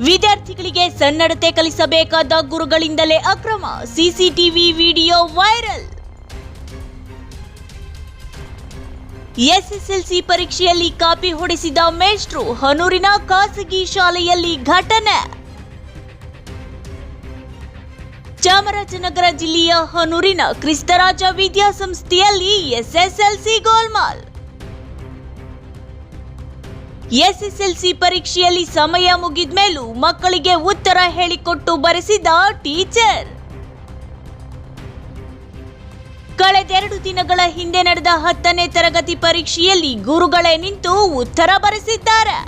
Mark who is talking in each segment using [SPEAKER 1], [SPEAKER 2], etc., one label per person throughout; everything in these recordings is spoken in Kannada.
[SPEAKER 1] ವಿದ್ಯಾರ್ಥಿಗಳಿಗೆ ಸನ್ನಡತೆ ಕಲಿಸಬೇಕಾದ ಗುರುಗಳಿಂದಲೇ ಅಕ್ರಮ ಸಿಸಿಟಿವಿ ವಿಡಿಯೋ ವೈರಲ್. ಎಸ್ಎಸ್ಎಲ್ಸಿ ಪರೀಕ್ಷೆಯಲ್ಲಿ ಕಾಪಿ ಹೊಡೆಸಿದ ಮೇಷ್ಟ್ರು ಹನೂರಿನ ಖಾಸಗಿ ಶಾಲೆಯಲ್ಲಿ ಘಟನೆ. ಚಾಮರಾಜನಗರ ಜಿಲ್ಲೆಯ ಹನೂರಿನ ಕ್ರಿಸ್ತರಾಜ ವಿದ್ಯಾಸಂಸ್ಥೆಯಲ್ಲಿ ಎಸ್ಎಸ್ಎಲ್ಸಿ ಗೋಲ್ಮಾಲ್. ಎಸ್ಎಸ್ಎಲ್ಸಿ ಪರೀಕ್ಷೆಯಲ್ಲಿ ಸಮಯ ಮುಗಿದ ಮೇಲೂ ಮಕ್ಕಳಿಗೆ ಉತ್ತರ ಹೇಳಿಕೊಟ್ಟು ಬರೆಸಿದ ಟೀಚರ್. ಕಳೆದೆರಡು ದಿನಗಳ ಹಿಂದೆ ನಡೆದ ಹತ್ತನೇ ತರಗತಿ ಪರೀಕ್ಷೆಯಲ್ಲಿ ಗುರುಗಳೇ ನಿಂತು ಉತ್ತರ ಬರೆಸಿದ್ದಾರೆ.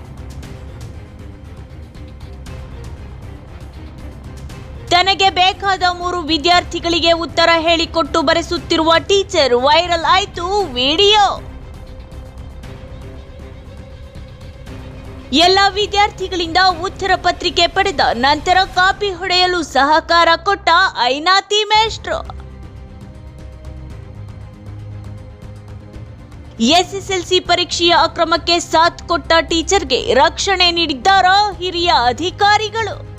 [SPEAKER 1] ತನಗೆ ಬೇಕಾದ ಮೂರು ವಿದ್ಯಾರ್ಥಿಗಳಿಗೆ ಉತ್ತರ ಹೇಳಿಕೊಟ್ಟು ಬರೆಸುತ್ತಿರುವ ಟೀಚರ್ ವೈರಲ್ ಆಯಿತು ವಿಡಿಯೋ. ಎಲ್ಲ ವಿದ್ಯಾರ್ಥಿಗಳಿಂದ ಉತ್ತರ ಪತ್ರಿಕೆ ಪಡೆದ ನಂತರ ಕಾಪಿ ಹೊಡೆಯಲು ಸಹಕಾರ ಕೊಟ್ಟ ಐನಾತಿ ಮೇಷ್ಟ್ರು. ಎಸ್ಎಸ್ಎಲ್ಸಿ ಪರೀಕ್ಷೆಯ ಅಕ್ರಮಕ್ಕೆ ಸಾಥ್ ಕೊಟ್ಟ ಟೀಚರ್ಗೆ ರಕ್ಷಣೆ ನೀಡಿದ್ದಾರಾ ಹಿರಿಯ ಅಧಿಕಾರಿಗಳು.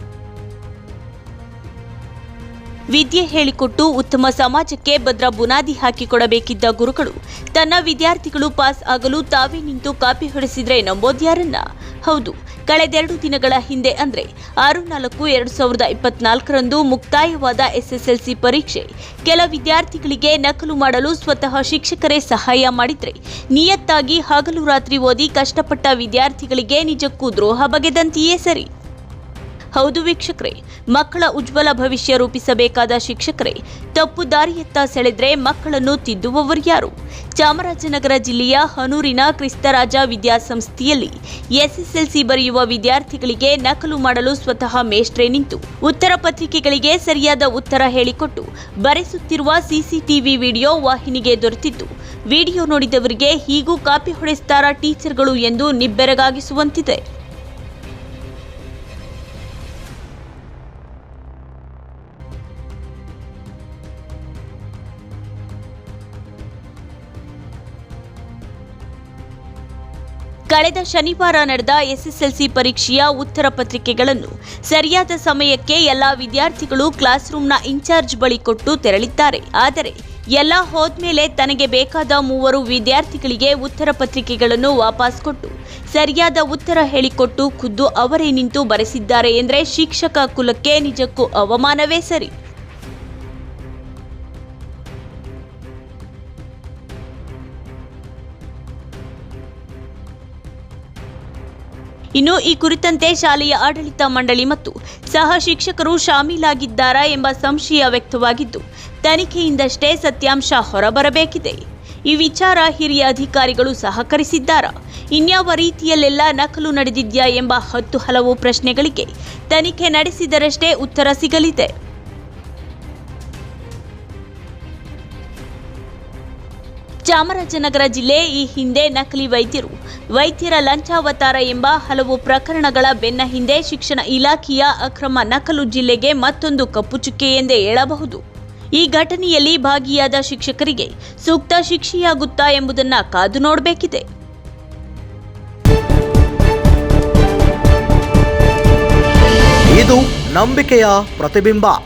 [SPEAKER 1] ವಿದ್ಯೆ ಹೇಳಿಕೊಟ್ಟು ಉತ್ತಮ ಸಮಾಜಕ್ಕೆ ಭದ್ರ ಬುನಾದಿ ಹಾಕಿಕೊಡಬೇಕಿದ್ದ ಗುರುಗಳು, ತನ್ನ ವಿದ್ಯಾರ್ಥಿಗಳು ಪಾಸ್ ಆಗಲು ತಾವೇ ನಿಂತು ಕಾಪಿ ಹೊಡೆಸಿದ್ರೆ ನಂಬೋದ್ಯಾರನ್ನ? ಹೌದು, ಕಳೆದೆರಡು ದಿನಗಳ ಹಿಂದೆ ಅಂದರೆ ಆರು ನಾಲ್ಕು ಎರಡು ಸಾವಿರದ ಇಪ್ಪತ್ನಾಲ್ಕರಂದು ಮುಕ್ತಾಯವಾದ ಎಸ್ಎಸ್ಎಲ್ಸಿ ಪರೀಕ್ಷೆ. ಕೆಲ ವಿದ್ಯಾರ್ಥಿಗಳಿಗೆ ನಕಲು ಮಾಡಲು ಸ್ವತಃ ಶಿಕ್ಷಕರೇ ಸಹಾಯ ಮಾಡಿದ್ರೆ ನಿಯತ್ತಾಗಿ ಹಗಲು ರಾತ್ರಿ ಓದಿ ಕಷ್ಟಪಟ್ಟ ವಿದ್ಯಾರ್ಥಿಗಳಿಗೆ ನಿಜಕ್ಕೂ ದ್ರೋಹ ಬಗೆದಂತೆಯೇ ಸರಿ. ಹೌದು ವೀಕ್ಷಕರೇ, ಮಕ್ಕಳ ಉಜ್ವಲ ಭವಿಷ್ಯ ರೂಪಿಸಬೇಕಾದ ಶಿಕ್ಷಕರೇ, ತಪ್ಪು ದಾರಿಯತ್ತ ಸೆಳೆದ್ರೆ ಮಕ್ಕಳನ್ನು ತಿದ್ದುವವರು ಯಾರು? ಚಾಮರಾಜನಗರ ಜಿಲ್ಲೆಯ ಹನೂರಿನ ಕ್ರಿಸ್ತರಾಜ ವಿದ್ಯಾಸಂಸ್ಥೆಯಲ್ಲಿ ಎಸ್ಎಸ್ಎಲ್ಸಿ ಬರೆಯುವ ವಿದ್ಯಾರ್ಥಿಗಳಿಗೆ ನಕಲು ಮಾಡಲು ಸ್ವತಃ ಮೇಷ್ಟ್ರೇ ನಿಂತು, ಉತ್ತರ ಪತ್ರಿಕೆಗಳಿಗೆ ಸರಿಯಾದ ಉತ್ತರ ಹೇಳಿಕೊಟ್ಟು, ಬರೆಸುತ್ತಿರುವ ಸಿಸಿಟಿವಿ ವಿಡಿಯೋ ವಾಹಿನಿಗೆ ದೊರೆತಿತ್ತು ವಿಡಿಯೋ ನೋಡಿದವರಿಗೆ ಹೀಗೂ ಕಾಪಿ ಹೊಡೆಸ್ತಾರ ಟೀಚರ್ಗಳು ಎಂದು ನಿಬ್ಬೆರಗಾಗಿಸುವಂತಿದೆ. ಕಳೆದ ಶನಿವಾರ ನಡೆದ ಎಸ್ಎಸ್ಎಲ್ಸಿ ಪರೀಕ್ಷೆಯ ಉತ್ತರ ಪತ್ರಿಕೆಗಳನ್ನು ಸರಿಯಾದ ಸಮಯಕ್ಕೆ ಎಲ್ಲ ವಿದ್ಯಾರ್ಥಿಗಳು ಕ್ಲಾಸ್ ರೂಮ್ನ ಇನ್ಚಾರ್ಜ್ ಬಳಿ ಕೊಟ್ಟು ತೆರಳಿದ್ದಾರೆ. ಆದರೆ ಎಲ್ಲ ಹೋದ್ಮೇಲೆ ತನಗೆ ಬೇಕಾದ ಮೂವರು ವಿದ್ಯಾರ್ಥಿಗಳಿಗೆ ಉತ್ತರ ಪತ್ರಿಕೆಗಳನ್ನು ವಾಪಸ್ ಕೊಟ್ಟು, ಸರಿಯಾದ ಉತ್ತರ ಹೇಳಿಕೊಟ್ಟು ಖುದ್ದು ಅವರೇ ನಿಂತು ಬರೆಸಿದ್ದಾರೆ ಎಂದರೆ ಶಿಕ್ಷಕ ಕುಲಕ್ಕೆ ನಿಜಕ್ಕೂ ಅವಮಾನವೇ ಸರಿ. ಇನ್ನು ಈ ಕುರಿತಂತೆ ಶಾಲೆಯ ಆಡಳಿತ ಮಂಡಳಿ ಮತ್ತು ಸಹ ಶಿಕ್ಷಕರು ಶಾಮೀಲಾಗಿದ್ದಾರಾ ಎಂಬ ಸಂಶಯ ವ್ಯಕ್ತವಾಗಿದ್ದು, ತನಿಖೆಯಿಂದಷ್ಟೇ ಸತ್ಯಾಂಶ ಹೊರಬರಬೇಕಿದೆ. ಈ ವಿಚಾರ ಹಿರಿಯ ಅಧಿಕಾರಿಗಳು ಸಹಕರಿಸಿದ್ದಾರಾ? ಇನ್ಯಾವ ರೀತಿಯಲ್ಲೆಲ್ಲ ನಕಲು ನಡೆದಿದ್ಯಾ ಎಂಬ ಹತ್ತು ಹಲವು ಪ್ರಶ್ನೆಗಳಿಗೆ ತನಿಖೆ ನಡೆಸಿದರಷ್ಟೇ ಉತ್ತರ ಸಿಗಲಿದೆ. ಚಾಮರಾಜನಗರ ಜಿಲ್ಲೆ ಈ ಹಿಂದೆ ನಕಲಿ ವೈದ್ಯರು, ವೈದ್ಯರ ಲಂಚಾವತಾರ ಎಂಬ ಹಲವು ಪ್ರಕರಣಗಳ ಬೆನ್ನ ಹಿಂದೆ ಶಿಕ್ಷಣ ಇಲಾಖೆಯ ಅಕ್ರಮ ನಕಲು ಜಿಲ್ಲೆಗೆ ಮತ್ತೊಂದು ಕಪ್ಪು ಚುಕ್ಕೆ ಎಂದೇ ಹೇಳಬಹುದು. ಈ ಘಟನೆಯಲ್ಲಿ ಭಾಗಿಯಾದ ಶಿಕ್ಷಕರಿಗೆ ಸೂಕ್ತ ಶಿಕ್ಷೆಯಾಗುತ್ತಾ ಎಂಬುದನ್ನ ಕಾದು ನೋಡಬೇಕಿದೆ.
[SPEAKER 2] ಇದು ನಂಬಿಕೆಯ ಪ್ರತಿಬಿಂಬ.